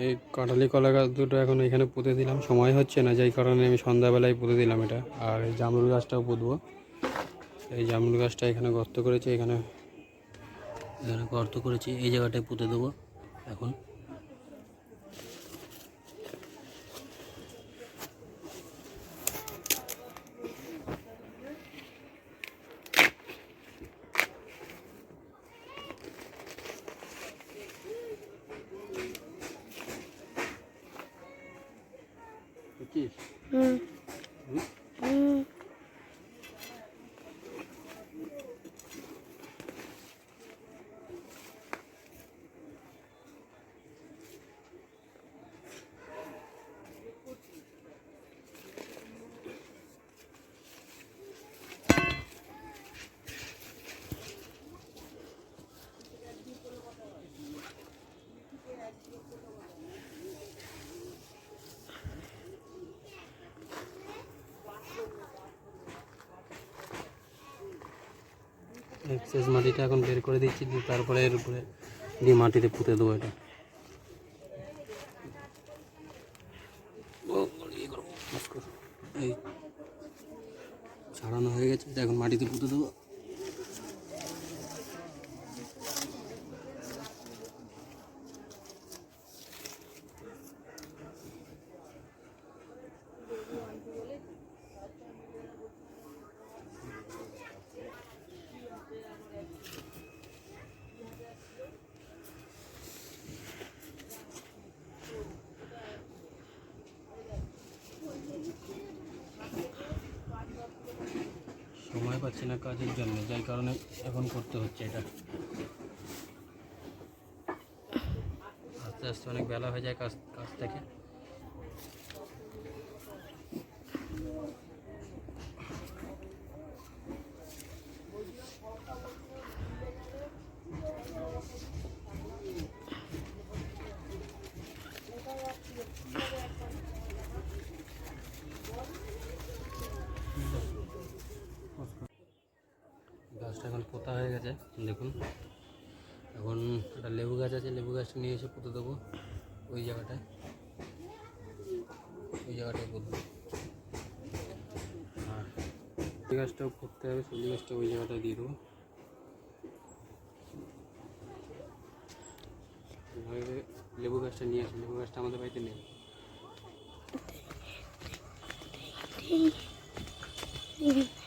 এই কাঁঠালি, কলা গাছ দুটো এখন এখানে পুঁতে দিলাম। সময় হচ্ছে না, যাই কারণে আমি সন্ধ্যাবেলায় পুঁতে দিলাম এটা। আর এই জামরুল গাছটাও পুঁতব। এই জামরুল গাছটা এখানে গর্ত করেছি, এখানে এখানে গর্ত করেছি, এই জায়গাটায় পুঁতে দেবো এখন। এক্সেস মাটিটা এখন বের করে দিচ্ছি তারপরে এর উপরে দিয়ে মাটিতে পুঁতে দেবো এটা। ইয়ে ছাড়ানো হয়ে গেছে, এখন মাটিতে পুঁতে দেবো সময় পাচ্ছি না কাজের জন্য যাই কারণে এখন করতে হচ্ছে এটা। আস্তে আস্তে অনেক বেলা হয়ে যায় কাজ কাজ থেকে গাছটা এখন পোতা হয়ে গেছে দেখুন এখন একটা লেবু গাছ আছে লেবু গাছটা নিয়ে এসে পুঁতে দেবো ওই জায়গাটায় ওই জায়গাটায় পুঁতবো আর সবজি গাছটাও পুঁততে হবে সবজি গাছটা ওই জায়গাটায় দিয়ে দেবো লেবু গাছটা নিয়ে আসি লেবু গাছটা আমাদের বাড়িতে নেই চল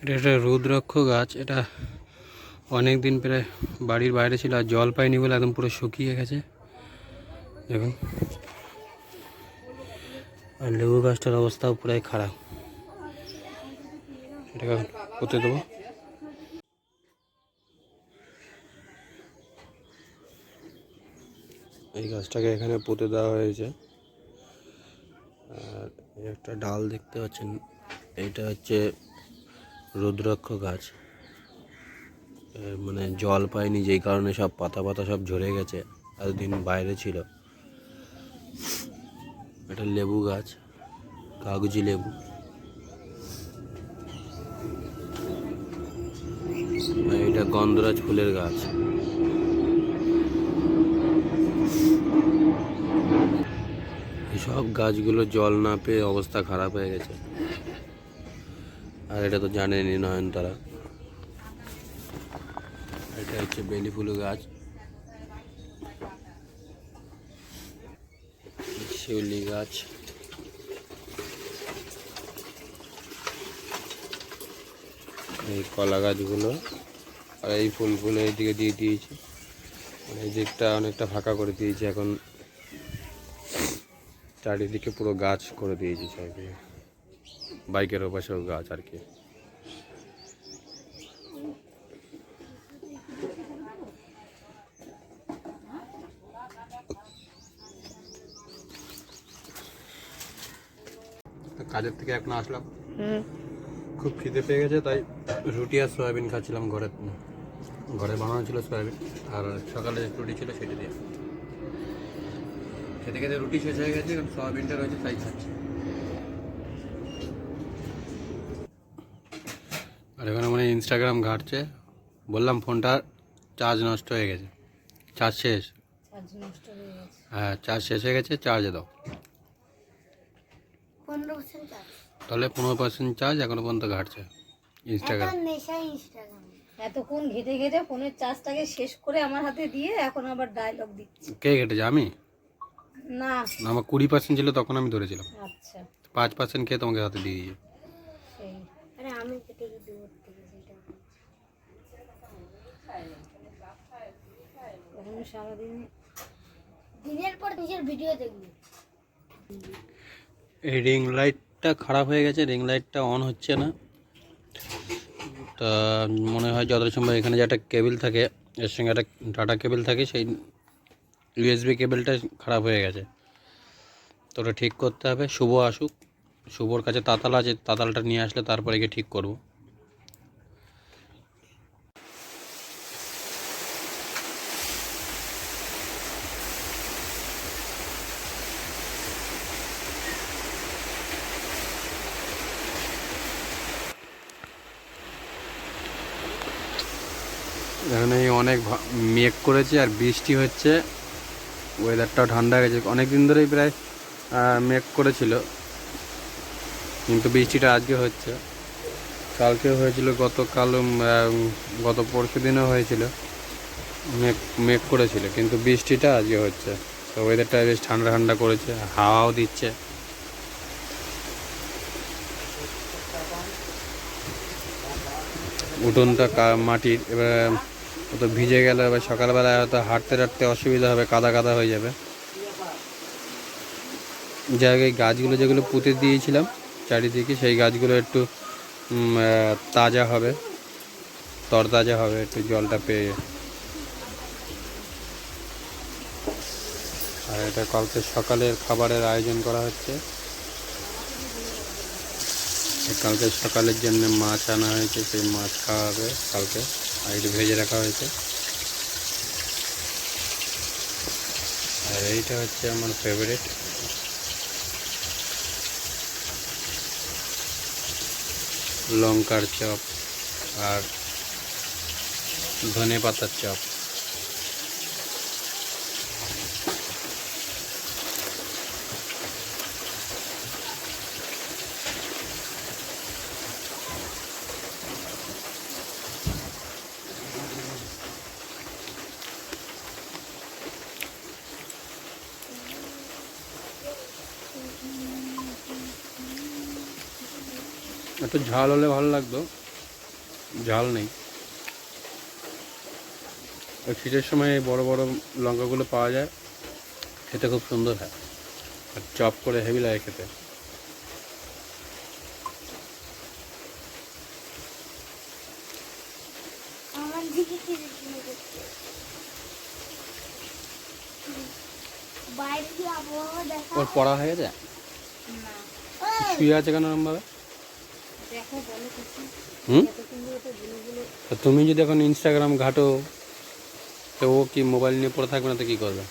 এটা একটা রুদ্রাক্ষ গাছ, এটা অনেক দিন প্রায় বাড়ির বাইরে ছিল আর জল পায়নি বলে একদম পুরো শুকিয়ে গেছে। দেখুন। আর লেবু গাছটার অবস্থাও পুরাই খারাপ। এটাকে পুঁতে দেবো। এই গাছটাকে এখানে পুঁতে দেওয়া হয়েছে। আর একটা ডাল দেখতে পাচ্ছেন। এইটা হচ্ছে রুদ্রাক্ষ গাছ। মানে জল পায়নি, যেই কারণে সব পাতা পাতা সব ঝরে গেছে। এতদিন বাইরে ছিল। এটা লেবু গাছ, কাগজি লেবু। এটা গন্ধরাজ ফুলের গাছ। সব গাছগুলো জল না পেয়ে অবস্থা খারাপ হয়ে গেছে। আর এটা তো জানেনই নয়নতারা। এটা এটা হচ্ছে বেলি ফুল গাছ। শিউলি গাছ। এই কলা গাছগুলো আর এই ফুলগুলো এইদিকে দিয়ে দিয়েছি। এই দিকটা অনেকটা ফাঁকা করে দিয়েছি এখন। চারিদিকে পুরো গাছ করে দিয়েছি চারিদিকে। বাইকের ওপাশেও গাছ আর কি। কাজের থেকে এখন আসলাম। খুব খিদে পেয়ে গেছে তাই রুটি আর সয়াবিন খাচ্ছিলাম ঘরে। ঘরে বানানো ছিল সয়াবিন আর সকালে রুটি ছিল সেটা দিয়ে। খেতে খেতে রুটি শেষ হয়ে গেছে সয়াবিনটা রয়েছে তাই খাচ্ছি। এখানে মানে ইনস্টাগ্রাম ঘাটছে। বললাম ফোনটা চার্জ নষ্ট হয়ে গেছে। চার্জ শেষ। চার্জ নষ্ট হয়ে গেছে। হ্যাঁ চার্জ শেষ হয়ে গেছে চার্জে দাও। তাহলে পনেরো পার্সেন্ট চার্জ এখনও পর্যন্ত ঘাটছে ইনস্টাগ্রাম এতক্ষণ ঘেটে ঘেটে ফোনের চার্জটাকে শেষ করে আমার হাতে দিয়ে এখন আবার ডায়লগ দিচ্ছে। কে কেটেছে আমি? না। না, আমার কুড়ি পার্সেন্ট ছিল তখন আমি ধরেছিলাম। আচ্ছা। পাঁচ পার্সেন্ট খেয়ে তোমাকে হাতে দিয়ে দিয়েছি সেই আরে আমি কেটে কেটে করতে সেটা কখনো সারাদিন দিনের পর নিজের ভিডিও দেখবি। এই রিং লাইটটা খারাপ হয়ে গেছে রিং লাইটটা অন হচ্ছে না। তা মনে হয় যত সম্ভব এখানে যে একটা কেবিল থাকে, এর সঙ্গে একটা ডাটা কেবিল থাকে, সেই ইউএসবি কেবিলটা খারাপ হয়ে গেছে। তো ওটা ঠিক করতে হবে, শুভ আসুক, শুভর কাছে তাতাল আছে, তাতালটা নিয়ে আসলে তারপরে গিয়ে ঠিক করব। এখানে অনেক মেঘ করেছে আর বৃষ্টি হচ্ছে। ওয়েদারটাও ঠান্ডা গেছে। অনেক দিন ধরেই প্রায় মেঘ করেছিল। কিন্তু বৃষ্টিটা আজকে হচ্ছে। কালকেও হয়েছিল, গতকাল গত পরশু দিনও হয়েছিল। মেঘ মেঘ করেছিল, কিন্তু বৃষ্টিটা আজকে হচ্ছে। তো ওয়েদারটা বেশ ঠান্ডা ঠান্ডা করেছে, হাওয়াও দিচ্ছে। উঠোনটা মাটির, এবার ও তো ভিজে গেলে এবার সকালবেলায় হয়তো হাঁটতে টাটতে অসুবিধা হবে, কাদা কাদা হয়ে যাবে। জায়গায় গাছগুলো যেগুলো পুঁতে দিয়েছিলাম চারিদিকে, সেই গাছগুলো একটু তাজা হবে, তরতাজা হবে, একটু জলটা পেয়ে আর এটা কালকে সকালের খাবারের আয়োজন করা হচ্ছে। কালকে সকালের জন্য মাছ আনা হয়েছে, সেই মাছ খাওয়া হবে কালকে। আর একটু ভেজে রাখা হয়েছে। আর এইটা হচ্ছে আমার ফেভারিট লঙ্কার চপ আর ধনে পাতার চপ। একটু ঝাল হলে ভালো লাগতো। ঝাল নেই। ওই শীতের সময় এই বড় বড় লঙ্কাগুলো পাওয়া যায় খেতে খুব সুন্দর হয়। আর চপ করে হেভি লাগে খেতে। ওর পড়া হয়ে না। শুয়ে আছে কেন কিছু হুম? তুমি যদি এখন ইনস্টাগ্রাম ঘাটো, তো ও কি মোবাইল নিয়ে পড়ে থাকবে না, তো কী করবে?